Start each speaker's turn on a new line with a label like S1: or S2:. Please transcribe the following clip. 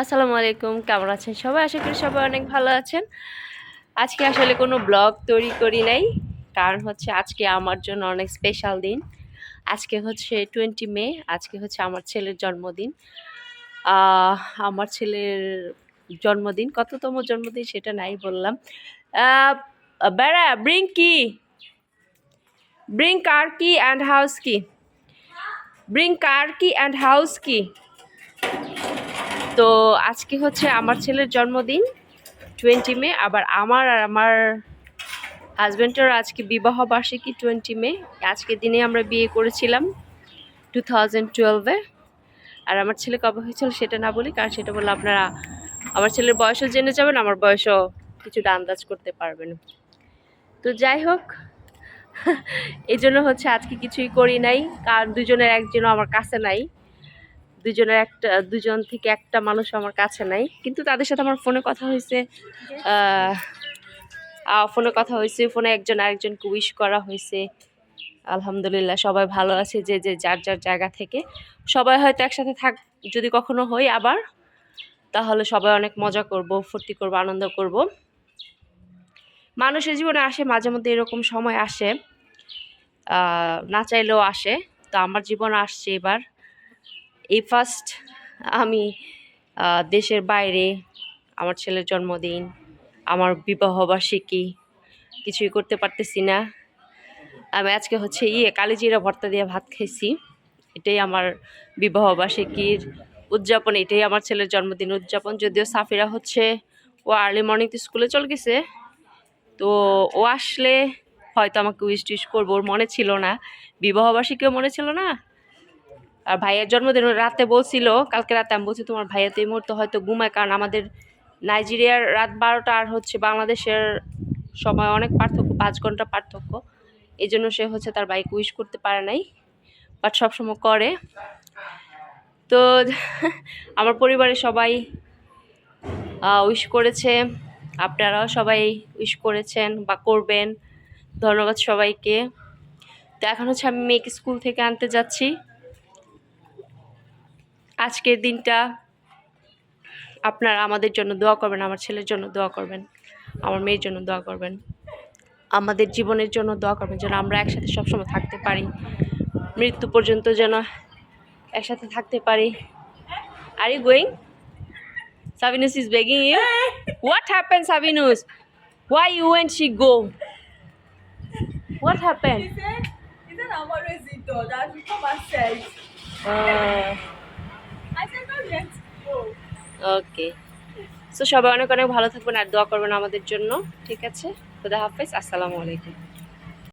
S1: আসসালামু আলাইকুম, কেমন আছেন সবাই? আশা করি সবাই অনেক ভালো আছেন। আজকে আসলে কোনো ব্লগ তৈরি করি নাই, কারণ হচ্ছে আজকে আমার জন্য অনেক স্পেশাল দিন। আজকে হচ্ছে টোয়েন্টি মে, আজকে হচ্ছে আমার ছেলের জন্মদিন। আমার ছেলের জন্মদিন, কততম জন্মদিন সেটা নাই বললাম। বেড়া ব্রিং কি? ব্রিং কার কি অ্যান্ড হাউস কি ব্রিং কার কি অ্যান্ড হাউস কি তো আজকে হচ্ছে আমার ছেলের জন্মদিন টোয়েন্টি মে, আবার আমার আর আমার হাজব্যান্ডের আজকে বিবাহ বার্ষিকী টোয়েন্টি মে। আজকের দিনে আমরা বিয়ে করেছিলাম টু থাউজেন্ড টুয়েলভে আর আমার ছেলে কবে হয়েছিল সেটা না বলি, কারণ সেটা বললে আপনারা, আমার ছেলের বয়সও জেনে যাবেন, আমার বয়সও কিছুটা আন্দাজ করতে পারবেন। তো যাই হোক এই জন্য হচ্ছে আজকে কিছুই করি নাই, কারণ দুজনের একজনও আমার কাছে নাই। দুজনের একটা দুজন থেকে একটা মানুষ আমার কাছে নাই। কিন্তু তাদের সাথে আমার ফোনে কথা হয়েছে। ফোনে কথা হয়েছে, ফোনে একজন আরেকজনকে উইশ করা হয়েছে। আলহামদুলিল্লাহ, সবাই ভালো আছে যে যে, যার যার জায়গা থেকে। সবাই হয়তো একসাথে থাক, যদি কখনো হই আবার, তাহলে সবাই অনেক মজা করব, ফুর্তি করব, আনন্দ করব। মানুষের জীবনে আসে, মাঝে মধ্যে এরকম সময় আসে। না চাইলেও আসে। তো আমার জীবন আসছে এবার। এই ফার্স্ট আমি দেশের বাইরে, আমার ছেলের জন্মদিন, আমার বিবাহবার্ষিকী, কিছুই করতে পারতেছি না। আমি আজকে হচ্ছে ইয়ে কালিজিরা ভর্তা দিয়ে ভাত খেয়েছি এটাই আমার বিবাহবার্ষিকীর উদযাপন, এটাই আমার ছেলের জন্মদিন উদযাপন। যদিও সাফিরা হচ্ছে, ও আর্লি মর্নিং তো স্কুলে চলে গেছে। তো ও আসলে হয়তো আমাকে উইশ টুইশ করব, ওর মনে ছিল না। বিবাহবার্ষিকীও মনে ছিল না। আর ভাইয়ের জন্মদিন রাতে বলছিল, কালকে রাতে আমি বলছি, তোমার ভাইয়া তো এই মুহূর্তে হয়তো ঘুমায়, কারণ আমাদের নাইজেরিয়ার রাত বারোটা আর হচ্ছে বাংলাদেশের সময় অনেক পার্থক্য, পাঁচ ঘণ্টা পার্থক্য। এই জন্য সে হচ্ছে তার বাইক উইশ করতে পারে নাই বাট সবসময় করে। তো আমার পরিবারের সবাই উইশ করেছে। আপনারাও সবাই উইশ করেছেন বা করবেন। ধন্যবাদ সবাইকে। তো এখন হচ্ছে আমি মেয়েকে স্কুল থেকে আনতে যাচ্ছি। আজকের দিনটা আপনারা আমাদের জন্য দোয়া করবেন আমার ছেলের জন্য দোয়া করবেন আমার মেয়ের জন্য দোয়া করবেন। আমাদের জীবনের জন্য দোয়া করবেন যেন আমরা একসাথে সবসময় থাকতে পারি মৃত্যু পর্যন্ত যেন একসাথে থাকতে পারি। Are you going সাবিনুস is begging you what happen সাবিনুস why you and she go what happen
S2: He
S1: okay so সবাই অনেক অনেক ভালো থাকবেন আর দোয়া করবেন আমাদের জন্য। ঠিক আছে? খুদা হাফেজ। আসসালামু আলাইকুম।